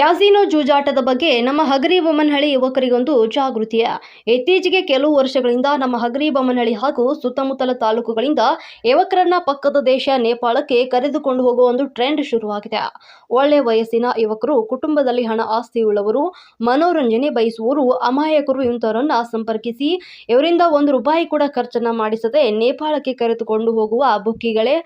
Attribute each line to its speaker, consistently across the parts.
Speaker 1: Casino ಜೂಜಾಟದ ಬಗ್ಗೆ ನಮ್ಮ ಹಗರಿ ಬೊಮ್ಮನಹಳ್ಳಿ ಯುವಕರಿಗೊಂದು ಜಾಗೃತಿಯ. ಇತ್ತೀಚೆಗೆ ಕೆಲವು ವರ್ಷಗಳಿಂದ ನಮ್ಮ ಹಗರಿ ಬೊಮ್ಮನಹಳ್ಳಿ ಹಾಗೂ ಸುತ್ತಮುತ್ತಲ ತಾಲೂಕುಗಳಿಂದ ಯುವಕರನ್ನ ಪಕ್ಕದ ದೇಶ ನೇಪಾಳಕ್ಕೆ ಕರೆದುಕೊಂಡು ಹೋಗುವ ಒಂದು ಟ್ರೆಂಡ್ ಶುರುವಾಗಿದೆ. ಒಳ್ಳೆ ವಯಸ್ಸಿನ ಯುವಕರು, ಕುಟುಂಬದಲ್ಲಿ ಹಣ ಆಸ್ತಿಯುಳ್ಳವರು, ಮನೋರಂಜನೆ ಬಯಸುವವರು, ಅಮಾಯಕರು ಇಂಥವರನ್ನ ಸಂಪರ್ಕಿಸಿ ಇವರಿಂದ ಒಂದು ರೂಪಾಯಿ ಕೂಡ ಖರ್ಚನ್ನ ಮಾಡಿಸದೆ ನೇಪಾಳಕ್ಕೆ ಕರೆದುಕೊಂಡು ಹೋಗುವ ಬುಕ್ಕಿಗಳೇ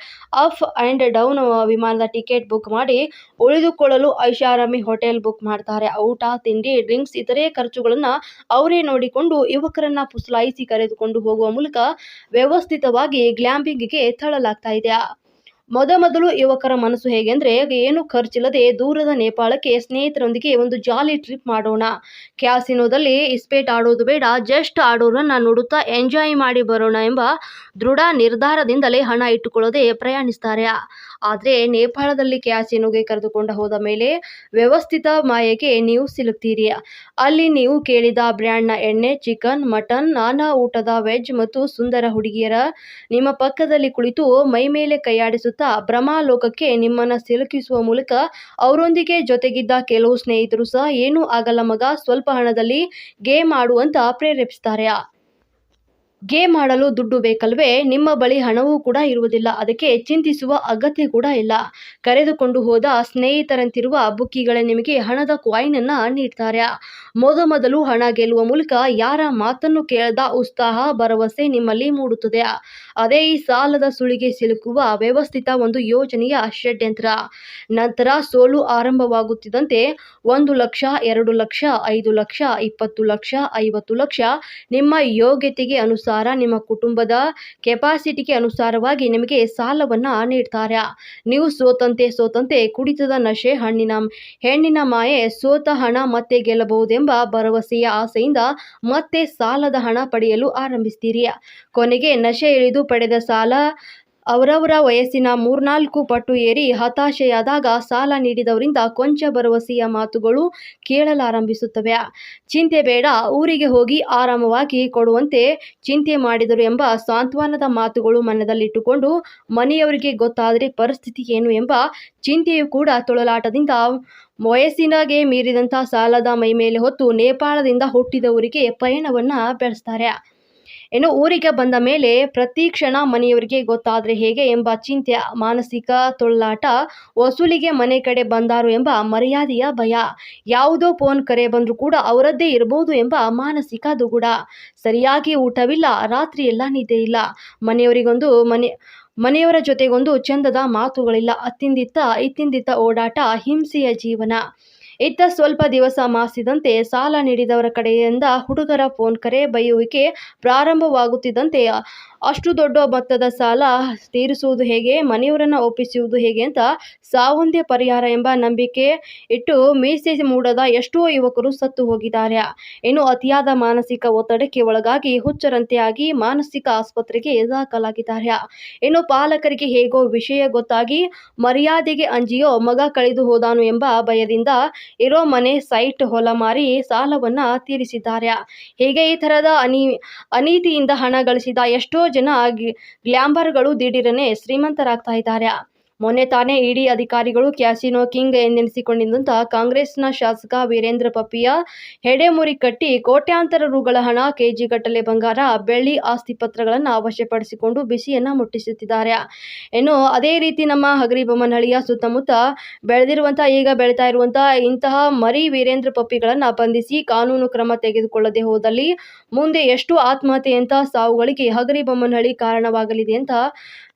Speaker 1: ಅಪ್ ಅಂಡ್ ಡೌನ್ ವಿಮಾನದ ಟಿಕೆಟ್ ಬುಕ್ ಮಾಡಿ ಉಳಿದುಕೊಳ್ಳಲು ಐಷಾರಾಮಿ ಹೋಟೆಲ್ ಬುಕ್ ಮಾಡ್ತಾರೆ ಊಟ ತಿಂಡಿ ಡ್ರಿಂಕ್ಸ್ ಇತರೆ ಖರ್ಚುಗಳನ್ನು ಅವರೇ ನೋಡಿಕೊಂಡು ಯುವಕರನ್ನ ಪುಸಲಾಯಿಸಿ ಕರೆದುಕೊಂಡು ಹೋಗುವ ಮೂಲಕ ವ್ಯವಸ್ಥಿತವಾಗಿ ಗ್ಲ್ಯಾಂಪಿಂಗ್ಗೆ ತಳ್ಳಲಾಗ್ತಾ ಇದೆ. ಮೊದಮೊದಲು ಯುವಕರ ಮನಸ್ಸು ಹೇಗೆ ಅಂದರೆ ಏನು ಖರ್ಚಿಲ್ಲದೆ ದೂರದ ನೇಪಾಳಕ್ಕೆ ಸ್ನೇಹಿತರೊಂದಿಗೆ ಒಂದು ಜಾಲಿ ಟ್ರಿಪ್ ಮಾಡೋಣ. ಕ್ಯಾಸಿನೋದಲ್ಲಿ ಇಸ್ಪೇಟ್ ಆಡೋದು ಬೇಡ, ಜಸ್ಟ್ ಆಡೋರನ್ನ ನೋಡುತ್ತಾ ಎಂಜಾಯ್ ಮಾಡಿ ಬರೋಣ ಎಂಬ ದೃಢ ನಿರ್ಧಾರದಿಂದಲೇ ಹಣ ಇಟ್ಟುಕೊಳ್ಳದೆ ಪ್ರಯಾಣಿಸ್ತಾರೆ. ಆದರೆ ನೇಪಾಳದಲ್ಲಿ ಕ್ಯಾಸಿನೋಗೆ ಕರೆದುಕೊಂಡು ಹೋದ ಮೇಲೆ ವ್ಯವಸ್ಥಿತ ಮಾಯೆಗೆ ನೀವು ಸಿಲುಕ್ತೀರಿ. ಅಲ್ಲಿ ನೀವು ಕೇಳಿದ ಬ್ರ್ಯಾಂಡ್ನ ಎಣ್ಣೆ, ಚಿಕನ್, ಮಟನ್, ನಾನಾ ಊಟದ ವೆಜ್ ಮತ್ತು ಸುಂದರ ಹುಡುಗಿಯರ ನಿಮ್ಮ ಪಕ್ಕದಲ್ಲಿ ಕುಳಿತು ಮೈಮೇಲೆ ಕೈಯಾಡಿಸುತ್ತಾ ಭ್ರಮಾಲೋಕಕ್ಕೆ ನಿಮ್ಮನ್ನ ಸಿಲುಕಿಸುವ ಮೂಲಕ ಅವರೊಂದಿಗೆ ಜೊತೆಗಿದ್ದ ಕೆಲವು ಸ್ನೇಹಿತರು ಸಹ ಏನೂ ಆಗಲ್ಲ ಮಗ. ಸ್ವಲ್ಪ ಹಣದಲ್ಲಿ ಗೇಮ್ ಆಡು ಅಂತ ಪ್ರೇರೇಪಿಸ್ತಾರೆ. ಗೇಮ್ ಆಡಲು ದುಡ್ಡು ಬೇಕಲ್ವೇ? ನಿಮ್ಮ ಬಳಿ ಹಣವೂ ಕೂಡ ಇರುವುದಿಲ್ಲ. ಅದಕ್ಕೆ ಚಿಂತಿಸುವ ಅಗತ್ಯ ಕೂಡ ಇಲ್ಲ. ಕರೆದುಕೊಂಡು ಹೋದ ಸ್ನೇಹಿತರಂತಿರುವ ಬುಕ್ಕಿಗಳೇ ನಿಮಗೆ ಹಣದ ಕಾಯಿನನ್ನು ನೀಡ್ತಾರೆ. ಮೊದಮೊದಲು ಹಣ ಗೆಲ್ಲುವ ಮೂಲಕ ಯಾರ ಮಾತನ್ನು ಕೇಳದ ಉತ್ಸಾಹ, ಭರವಸೆ ನಿಮ್ಮಲ್ಲಿ ಮೂಡುತ್ತದೆ. ಅದೇ ಈ ಸಾಲದ ಸುಳಿಗೆ ಸಿಲುಕುವ ವ್ಯವಸ್ಥಿತ ಒಂದು ಯೋಜನೆಯ ಷಡ್ಯಂತ್ರ. ನಂತರ ಸೋಲು ಆರಂಭವಾಗುತ್ತಿದ್ದಂತೆ ಒಂದು ಲಕ್ಷ, ಎರಡು ಲಕ್ಷ, ಐದು ಲಕ್ಷ, ಇಪ್ಪತ್ತು ಲಕ್ಷ, ಐವತ್ತು ಲಕ್ಷ ನಿಮ್ಮ ಯೋಗ್ಯತೆಗೆ ಅನುಸಾರ ನಿಮ್ಮ ಕುಟುಂಬದ ಕೆಪಾಸಿಟಿಗೆ ಅನುಸಾರವಾಗಿ ನಿಮಗೆ ಸಾಲವನ್ನು ನೀಡ್ತಾರೆ. ನೀವು ಸೋತಂತೆ ಸೋತಂತೆ ಕುಡಿತದ ನಶೆ ಹಣ್ಣಿನ ಹೆಣ್ಣಿನ ಮಾಯೆ ಸೋತ ಹಣ ಮತ್ತೆ ಗೆಲ್ಲಬಹುದೆಂಬ ಭರವಸೆಯ ಆಸೆಯಿಂದ ಮತ್ತೆ ಸಾಲದ ಹಣ ಪಡೆಯಲು ಆರಂಭಿಸ್ತೀರಿ. ಕೊನೆಗೆ ನಶೆ ಇಳಿದು ಪಡೆದ ಸಾಲ ಅವರವರ ವಯಸ್ಸಿನ ಮೂರ್ನಾಲ್ಕು ಪಟ್ಟು ಏರಿ ಹತಾಶೆಯಾದಾಗ ಸಾಲ ನೀಡಿದವರಿಂದ ಕೊಂಚ ಭರವಸೆಯ ಮಾತುಗಳು ಕೇಳಲಾರಂಭಿಸುತ್ತವೆ. ಚಿಂತೆ ಬೇಡ, ಊರಿಗೆ ಹೋಗಿ ಆರಾಮವಾಗಿ ಕೊಡುವಂತೆ ಚಿಂತೆ ಮಾಡಿದರು ಎಂಬ ಸಾಂತ್ವನದ ಮಾತುಗಳು ಮನದಲ್ಲಿಟ್ಟುಕೊಂಡು, ಮನೆಯವರಿಗೆ ಗೊತ್ತಾದರೆ ಪರಿಸ್ಥಿತಿ ಏನು ಎಂಬ ಚಿಂತೆಯೂ ಕೂಡ ತೊಳಲಾಟದಿಂದ ವಯಸ್ಸಿನಾಗೆ ಮೀರಿದಂಥ ಸಾಲದ ಮೈಮೇಲೆ ಹೊತ್ತು ನೇಪಾಳದಿಂದ ಹುಟ್ಟಿದವರಿಗೆ ಪಯಣವನ್ನು ಬೆಳೆಸ್ತಾರೆ. ಇನ್ನು ಊರಿಗೆ ಬಂದ ಮೇಲೆ ಪ್ರತಿ ಕ್ಷಣ ಮನೆಯವರಿಗೆ ಗೊತ್ತಾದರೆ ಹೇಗೆ ಎಂಬ ಚಿಂತೆ, ಮಾನಸಿಕ ತೊಳ್ಳಾಟ, ವಸೂಲಿಗೆ ಮನೆ ಕಡೆ ಬಂದಾರು ಎಂಬ ಮರ್ಯಾದೆಯ ಭಯ. ಯಾವುದೋ ಫೋನ್ ಕರೆ ಬಂದರೂ ಕೂಡ ಅವರದ್ದೇ ಇರಬಹುದು ಎಂಬ ಮಾನಸಿಕ ದುಗುಡ. ಸರಿಯಾಗಿ ಊಟವಿಲ್ಲ, ರಾತ್ರಿ ಎಲ್ಲ ನಿದ್ದೆ ಇಲ್ಲ. ಮನೆಯವರಿಗೊಂದು ಮನೆ, ಮನೆಯವರ ಜೊತೆಗೊಂದು ಚಂದದ ಮಾತುಗಳಿಲ್ಲ. ಅತ್ತಿಂದಿತ್ತ ಇತ್ತಿಂದಿತ್ತ ಓಡಾಟ, ಹಿಂಸೆಯ ಜೀವನ. ಇತ್ತ ಸ್ವಲ್ಪ ದಿವಸ ಮಾಸಿದಂತೆ ಸಾಲ ನೀಡಿದವರ ಕಡೆಯಿಂದ ಹುಡುಗರ ಫೋನ್ ಕರೆ ಬೈಯುವಿಕೆ ಪ್ರಾರಂಭವಾಗುತ್ತಿದ್ದಂತೆ ಅಷ್ಟು ದೊಡ್ಡ ಮೊತ್ತದ ಸಾಲ ತೀರಿಸುವುದು ಹೇಗೆ, ಮನೆಯವರನ್ನು ಒಪ್ಪಿಸುವುದು ಹೇಗೆ ಅಂತ ಸಾವೊಂದೇ ಪರಿಹಾರ ಎಂಬ ನಂಬಿಕೆ ಇಟ್ಟು ಮೀಸೆ ಮೂಡದ ಎಷ್ಟೋ ಯುವಕರು ಸತ್ತು ಹೋಗಿದ್ದಾರೆ. ಇನ್ನು ಅತಿಯಾದ ಮಾನಸಿಕ ಒತ್ತಡಕ್ಕೆ ಒಳಗಾಗಿ ಹುಚ್ಚರಂತೆ ಆಗಿ ಮಾನಸಿಕ ಆಸ್ಪತ್ರೆಗೆ ದಾಖಲಾಗಿದ್ದಾರೆ. ಇನ್ನು ಪಾಲಕರಿಗೆ ಹೇಗೋ ವಿಷಯ ಗೊತ್ತಾಗಿ ಮರ್ಯಾದೆಗೆ ಅಂಜಿಯೋ ಮಗ ಕಳೆದು ಹೋದಾನು ಎಂಬ ಭಯದಿಂದ ಇರೋ ಮನೆ ಸೈಟ್ ಹೊಲ ಮಾರಿ ಸಾಲವನ್ನ ತೀರಿಸಿದ್ದಾರೆ. ಹೀಗೆ ಈ ಥರದ ಅನಿ, ಅನೀತಿಯಿಂದ ಹಣ ಗಳಿಸಿದ ಎಷ್ಟೋ ಜನ ಗ್ಲಿ- ಗ್ಲ್ಯಾಂಬರ್ಗಳು ದಿಢೀರನೆ ಶ್ರೀಮಂತರಾಗ್ತಾ ಇದ್ದಾರೆ. ಮೊನ್ನೆ ತಾನೇ ಇಡಿ ಅಧಿಕಾರಿಗಳು ಕ್ಯಾಸಿನೋ ಕಿಂಗ್ ಎಂದೆನಿಸಿಕೊಂಡಿದ್ದಂಥ ಕಾಂಗ್ರೆಸ್ನ ಶಾಸಕ ವೀರೇಂದ್ರ ಪಪ್ಪಿಯ ಹೆಡೆಮುರಿ ಕಟ್ಟಿ ಕೋಟ್ಯಾಂತರ ರುಗಳ ಹಣ ಕೆಜಿಗಟ್ಟಲೆ ಬಂಗಾರ, ಬೆಳ್ಳಿ ಆಸ್ತಿ ಪತ್ರಗಳನ್ನು ವಶಪಡಿಸಿಕೊಂಡು ಬಿಸಿಯನ್ನು ಮುಟ್ಟಿಸುತ್ತಿದ್ದಾರೆ. ಇನ್ನು ಅದೇ ರೀತಿ ನಮ್ಮ ಹಗರಿಬೊಮ್ಮನಹಳ್ಳಿಯ ಸುತ್ತಮುತ್ತ ಬೆಳೆದಿರುವಂತಹ, ಈಗ ಬೆಳೀತಾ ಇರುವಂತಹ ಇಂತಹ ಮರಿ ವೀರೇಂದ್ರ ಪಪ್ಪಿಗಳನ್ನು ಬಂಧಿಸಿ ಕಾನೂನು ಕ್ರಮ ತೆಗೆದುಕೊಳ್ಳದೆ ಹೋದಲ್ಲಿ ಮುಂದೆ ಎಷ್ಟು ಆತ್ಮಹತ್ಯೆಯಂತಹ ಸಾವುಗಳಿಗೆ ಹಗರಿಬೊಮ್ಮನಹಳ್ಳಿ ಕಾರಣವಾಗಲಿದೆ ಅಂತ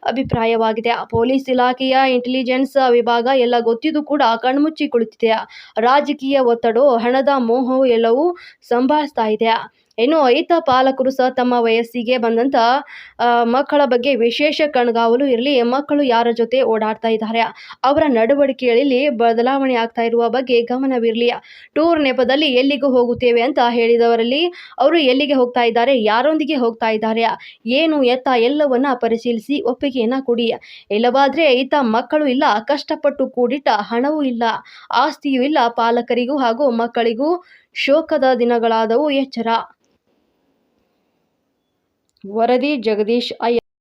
Speaker 1: ಅಭಿಪ್ರಾಯವಾಗಿದೆ. ಪೊಲೀಸ್ ಇಲಾಖೆಯ ಇಂಟೆಲಿಜೆನ್ಸ್ ವಿಭಾಗ ಎಲ್ಲ ಗೊತ್ತಿದ್ದು ಕೂಡ ಕಣ್ಮುಚ್ಚಿ ಕುಳಿತಿದೆ. ರಾಜಕೀಯ ಒತ್ತಡ, ಹಣದ ಮೋಹವು ಎಲ್ಲವೂ ಸಂಭಾಳಿಸ್ತಾ ಇದೆ. ಇನ್ನು ರೈತ ಪಾಲಕರು ಸಹ ತಮ್ಮ ವಯಸ್ಸಿಗೆ ಬಂದಂಥ ಆ, ಮಕ್ಕಳ ಬಗ್ಗೆ ವಿಶೇಷ ಕಣ್ಗಾವಲು ಇರಲಿ ಮಕ್ಕಳು ಯಾರ ಜೊತೆ ಓಡಾಡ್ತಾ ಇದ್ದಾರೆ ಅವರ ನಡವಳಿಕೆಯಲ್ಲಿ ಬದಲಾವಣೆ ಆಗ್ತಾ ಇರುವ ಬಗ್ಗೆ ಗಮನವಿರಲಿ. ಟೂರ್ ನೆಪದಲ್ಲಿ ಎಲ್ಲಿಗೂ ಹೋಗುತ್ತೇವೆ ಅಂತ ಹೇಳಿದವರಲ್ಲಿ ಅವರು ಎಲ್ಲಿಗೆ ಹೋಗ್ತಾ ಇದ್ದಾರೆ ಯಾರೊಂದಿಗೆ ಹೋಗ್ತಾ ಇದ್ದಾರೆ ಏನು ಎತ್ತ ಎಲ್ಲವನ್ನ ಪರಿಶೀಲಿಸಿ ಒಪ್ಪಿಗೆಯನ್ನ ಕೊಡಿ. ಇಲ್ಲವಾದ್ರೆ ಈತ ಮಕ್ಕಳು ಇಲ್ಲ ಕಷ್ಟಪಟ್ಟು ಕೂಡಿಟ್ಟ ಹಣವೂ ಇಲ್ಲ ಆಸ್ತಿಯೂ ಇಲ್ಲ ಪಾಲಕರಿಗೂ ಹಾಗೂ ಮಕ್ಕಳಿಗೂ ಶೋಕದ ದಿನಗಳಾದವು ಎಚ್ಚರ. ವರದಿ ಜಗದೀಶ್ ಅಯ್ಯ